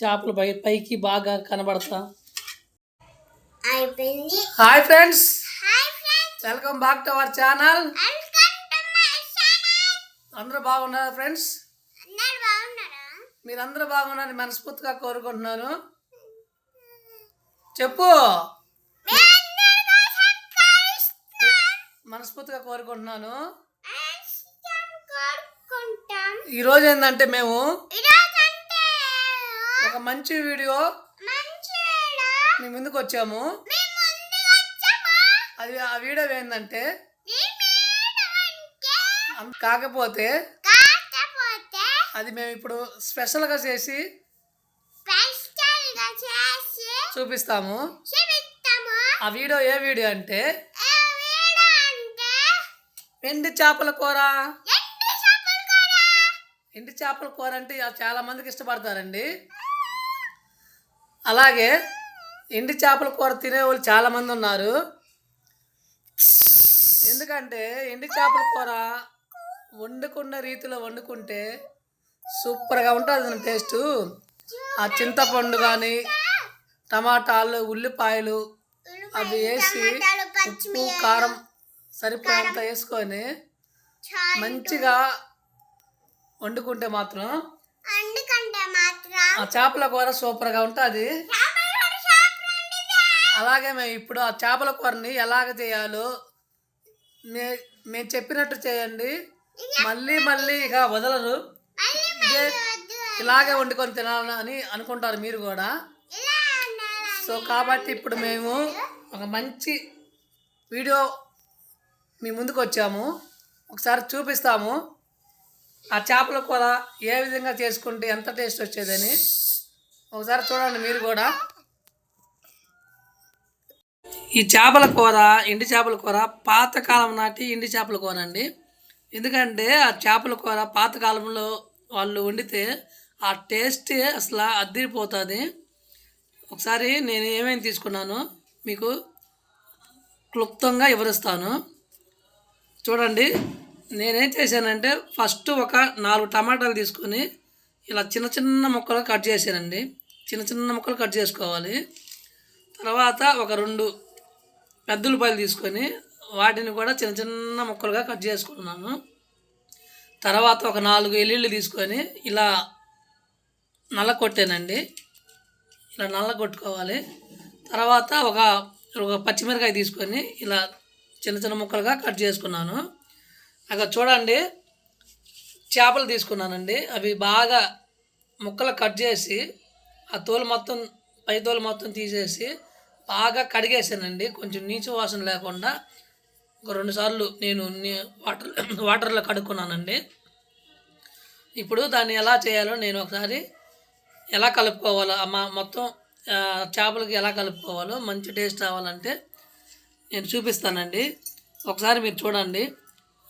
చేపలు పై పైకి బాగా కనబడతా. Hi friends. Welcome back to our channel. అందరూ బాగున్నారా ఫ్రెండ్స్? అందరు బాగున్నారా? మీరందరూ బాగున్నారని మనస్ఫూర్తిగా కోరుకుంటున్నాను. చెప్పు. అందరి మనస్ఫూర్తిగా కోరుకుంటున్నాను. ఈరోజు ఏంటంటే మేము ఒక మంచి వీడియో మీ ముందుకు వచ్చాము. అది ఆ వీడియో ఏంటంటే కాకపోతే అది మేము ఇప్పుడు స్పెషల్గా చేసి స్పెషల్గా చేసి చూపిస్తాము. ఆ వీడియో ఏ వీడియో అంటే ఎండి చేపల కూర. ఎండు చేపలు కూర. అంటే చాలా మందికి ఇష్టపడతారండి. అలాగే ఎండి చేపల కూర తినేవాళ్ళు చాలామంది ఉన్నారు. ఎందుకంటే ఎండి చేపల కూర వండుకున్న రీతిలో వండుకుంటే సూపర్గా ఉంటుంది టేస్ట్. ఆ చింతపండు కానీ టమాటాలు ఉల్లిపాయలు అవి వేసి ఉప్పు కారం సరిపోయేంత వేసుకొని మంచిగా వండుకుంటే మాత్రం ఆ చేపల కూర సూపర్గా ఉంటుంది. అలాగే మేము ఇప్పుడు ఆ చేపల కూరని ఎలాగ చేయాలో మే మేము చెప్పినట్టు చేయండి. మళ్ళీ మళ్ళీ ఇక వదలరు. ఇదే ఇలాగే వండుకొని తినాలని అనుకుంటారు మీరు కూడా. సో కాబట్టి ఇప్పుడు మేము ఒక మంచి వీడియో మీ ముందుకు వచ్చాము. ఒకసారి చూపిస్తాము. ఆ చేపల కూర ఏ విధంగా చేసుకుంటే ఎంత టేస్ట్ వచ్చేదని ఒకసారి చూడండి మీరు కూడా. ఈ చేపల కూర ఎండి చేపల కూర పాతకాలం నాటి ఎండి చేపల కూర అండి ఎందుకంటే ఆ చేపల కూర పాతకాలంలో వాళ్ళు వండితే ఆ టేస్ట్ అసలు అద్దరిపోతుంది. ఒకసారి నేను ఏమేమి తీసుకున్నాను మీకు క్లుప్తంగా వివరిస్తాను. చూడండి. నేనేం చేశానంటే ఫస్ట్ ఒక నాలుగు టమాటాలు తీసుకొని ఇలా చిన్న చిన్న ముక్కలు కట్ చేశానండి. చిన్న చిన్న ముక్కలు కట్ చేసుకోవాలి. తర్వాత ఒక రెండు పెద్ద ఉల్లిపాయలు తీసుకొని వాటిని కూడా చిన్న చిన్న ముక్కలుగా కట్ చేసుకున్నాను. తర్వాత ఒక నాలుగు ఎల్లుళ్ళు తీసుకొని ఇలా నల్ల కొట్టానండి. ఇలా నల్ల కొట్టుకోవాలి. తర్వాత ఒక ఒక పచ్చిమిరకాయ తీసుకొని ఇలా చిన్న చిన్న ముక్కలుగా కట్ చేసుకున్నాను. అక్కడ చూడండి. చేపలు తీసుకున్నానండి. అవి బాగా ముక్కలు కట్ చేసి ఆ తోలు మొత్తం పై తోలు మొత్తం తీసేసి బాగా కడిగేసానండి. కొంచెం నీచు వాసన లేకుండా ఒక రెండు సార్లు నేను నీ- వాటర్ వాటర్లో కడుక్కున్నానండి. ఇప్పుడు దాన్ని ఎలా చేయాలో నేను ఒకసారి ఎలా కలుపుకోవాలో మా మొత్తం చేపలకి ఎలా కలుపుకోవాలో మంచి టేస్ట్ రావాలంటే నేను చూపిస్తానండి. ఒకసారి మీరు చూడండి.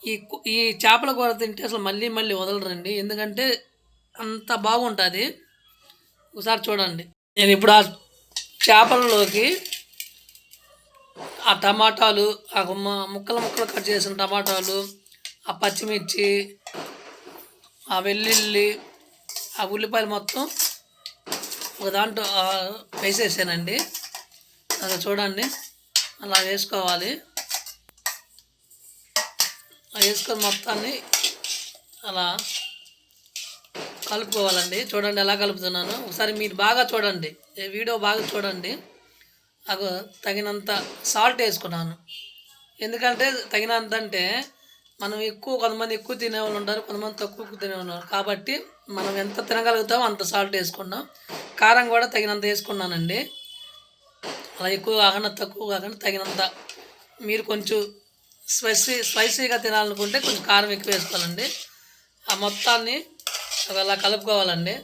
ఈ ఈ చేపల కూర తింటే అసలు మళ్ళీ మళ్ళీ వదలరండి. ఎందుకంటే అంత బాగుంటుంది. ఒకసారి చూడండి. నేను ఇప్పుడు ఆ చేపలలోకి ఆ టమాటాలు ఆ మ- ముక్కలు ముక్కలు కట్ చేసిన టమాటాలు ఆ పచ్చిమిర్చి ఆ వెల్లుల్లి ఆ ఉల్లిపాయలు మొత్తం ఒక దాంట్లో వేసేసానండి. అలా చూడండి. అలా వేసుకోవాలి. వేసుకొని మొత్తాన్ని అలా కలుపుకోవాలండి. చూడండి ఎలా కలుపుతున్నాను. ఒకసారి మీరు బాగా చూడండి. వీడియో బాగా చూడండి. నాకు తగినంత సాల్ట్ వేసుకున్నాను. ఎందుకంటే తగినంత అంటే మనం ఎక్కువ కొంతమంది ఎక్కువ తినేవాళ్ళు ఉంటారు కొంతమంది తక్కువ తినేవాళ్ళు ఉన్నారు. కాబట్టి మనం ఎంత తినగలుగుతామో అంత సాల్ట్ వేసుకున్నాం. కారం కూడా తగినంత వేసుకున్నానండి. అలా ఎక్కువ కాకుండా తక్కువ కాకుండా తగినంత. మీరు కొంచెం స్పైసీ స్పైసీగా తినాలనుకుంటే కొంచెం కారం ఎక్కువ వేసుకోవాలండి. ఆ మొత్తాన్ని అలా కలుపుకోవాలండి.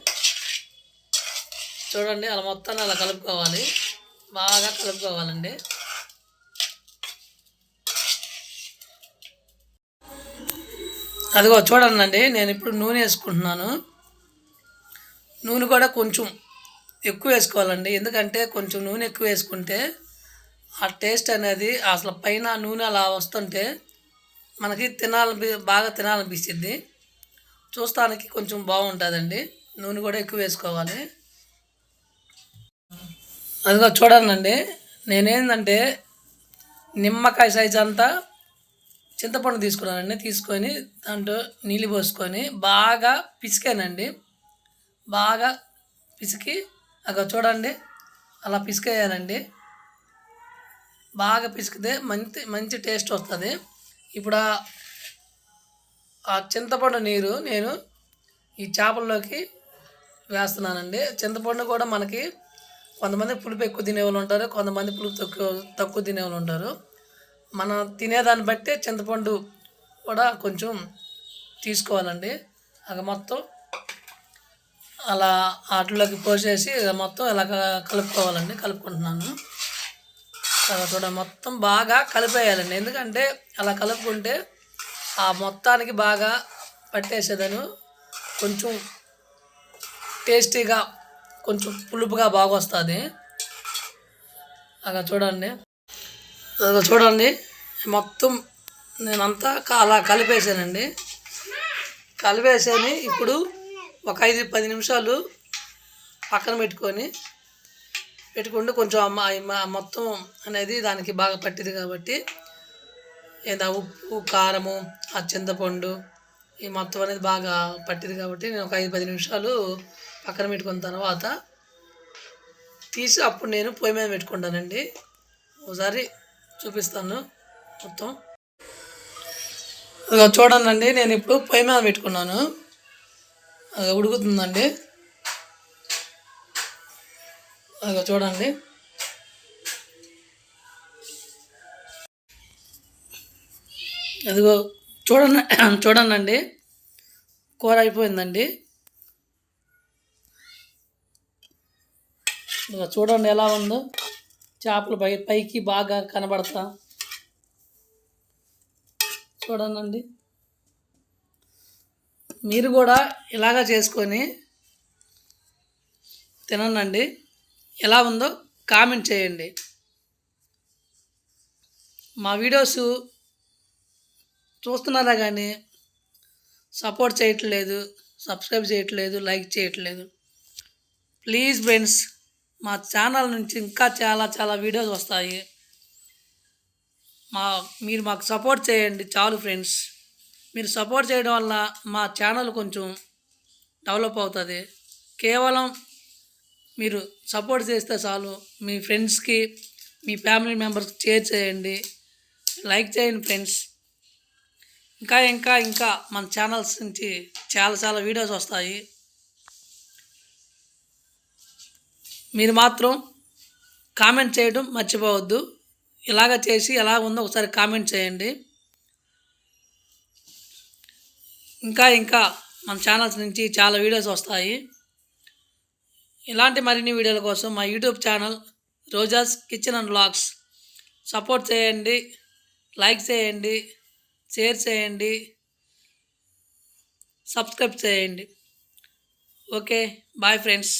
చూడండి అలా మొత్తాన్ని అలా కలుపుకోవాలి. బాగా కలుపుకోవాలండి. అదిగో చూడండి నేను ఇప్పుడు నూనె వేసుకుంటున్నాను. నూనె కూడా కొంచెం ఎక్కువ వేసుకోవాలండి. ఎందుకంటే కొంచెం నూనె ఎక్కువ వేసుకుంటే ఆ టేస్ట్ అనేది అసలు పైన నూనె అలా వస్తుంటే మనకి తినాలని బాగా తినాలనిపిస్తుంది. చూస్తానికి కొంచెం బాగుంటుందండి. నూనె కూడా ఎక్కువ వేసుకోవాలి. అదిగో చూడండి నేనేందంటే నిమ్మకాయ సైజ్ అంతా చింతపండు తీసుకున్నానండి. తీసుకొని దాంట్లో నీళ్ళు పోసుకొని బాగా పిసికానండి. బాగా పిసికి అక్కడ చూడండి. అలా పిసికేయాలండి. బాగా పిసికితే మంచి మంచి టేస్ట్ వస్తుంది. ఇప్పుడు ఆ- చింతపండు నీరు నేను ఈ చేపల్లోకి వేస్తున్నానండి. చింతపండు కూడా మనకి కొంతమంది పులుపు ఎక్కువ తినేవాళ్ళు ఉంటారు కొంతమంది పులుపు తక్కువ తక్కువ తినేవాళ్ళు ఉంటారు. మనం తినేదాన్ని బట్టి చింతపండు కూడా కొంచెం తీసుకోవాలండి. అది మొత్తం అలా వాటిలోకి పోసేసి మొత్తం ఇలా కలుపుకోవాలండి కలుపుకుంటున్నాను. అలా మొత్తం బాగా కలిపేయాలండి. ఎందుకంటే అలా కలుపుకుంటే ఆ మొత్తానికి బాగా పట్టేసేదను. కొంచెం టేస్టీగా కొంచెం పులుపుగా బాగా వస్తుంది అలా చూడండి. అలా చూడండి. మొత్తం నేనంతా క- అలా కలిపేసానండి. కలిపేసాను ఇప్పుడు ఒక ఐదు పది నిమిషాలు పక్కన పెట్టుకొని పెట్టుకుంటే కొంచెం మొత్తం అనేది దానికి బాగా పట్టింది కాబట్టి ఏదో ఉప్పు కారము ఆ చింతపండు ఈ మొత్తం అనేది బాగా పట్టింది కాబట్టి నేను ఒక ఐదు పది నిమిషాలు పక్కన పెట్టుకున్న తర్వాత తీసి అప్పుడు నేను పొయ్యి మీద పెట్టుకుంటానండి. ఒకసారి చూపిస్తాను మొత్తం. చూడండి నేను ఇప్పుడు పొయ్యి మీద పెట్టుకున్నాను. అది ఉడుకుతుందండి. అదిగో చూడండి. అదిగో చూడండి చూడండి కూర అయిపోయిందండి. చూడండి ఎలా ఉందో. చేపలు పై పైకి బాగా కనబడతా. చూడండి మీరు కూడా ఇలాగా చేసుకొని తినండి ఎలా ఉందో కామెంట్ చేయండి. మా వీడియోస్ చూస్తున్నారా కానీ సపోర్ట్ చేయట్లేదు సబ్స్క్రైబ్ చేయట్లేదు లైక్ చేయట్లేదు. ప్లీజ్ ఫ్రెండ్స్ మా ఛానల్ నుంచి ఇంకా చాలా చాలా వీడియోస్ వస్తాయి. మా మీరు మాకు సపోర్ట్ చేయండి చాలు ఫ్రెండ్స్. మీరు సపోర్ట్ చేయడం వల్ల మా ఛానల్ కొంచెం డెవలప్ అవుతుంది. కేవలం మీరు సపోర్ట్ చేస్తే చాలు. మీ ఫ్రెండ్స్కి మీ ఫ్యామిలీ మెంబర్స్కి షేర్ చేయండి. లైక్ చేయండి ఫ్రెండ్స్ ఇంకా ఇంకా ఇంకా మన ఛానల్స్ నుంచి చాలా చాలా వీడియోస్ వస్తాయి. మీరు మాత్రం కామెంట్ చేయడం మర్చిపోవద్దు. ఇలాగ చేసి ఎలా ఉందో ఒకసారి కామెంట్ చేయండి. ఇంకా ఇంకా మన ఛానల్స్ నుంచి చాలా వీడియోస్ వస్తాయి. ఇలాంటి మరిన్ని వీడియోల కోసం మా YouTube channel Roja's kitchen and blogs support చేయండి లైక్ చేయండి షేర్ చేయండి సబ్స్క్రైబ్ చేయండి. Okay bye friends.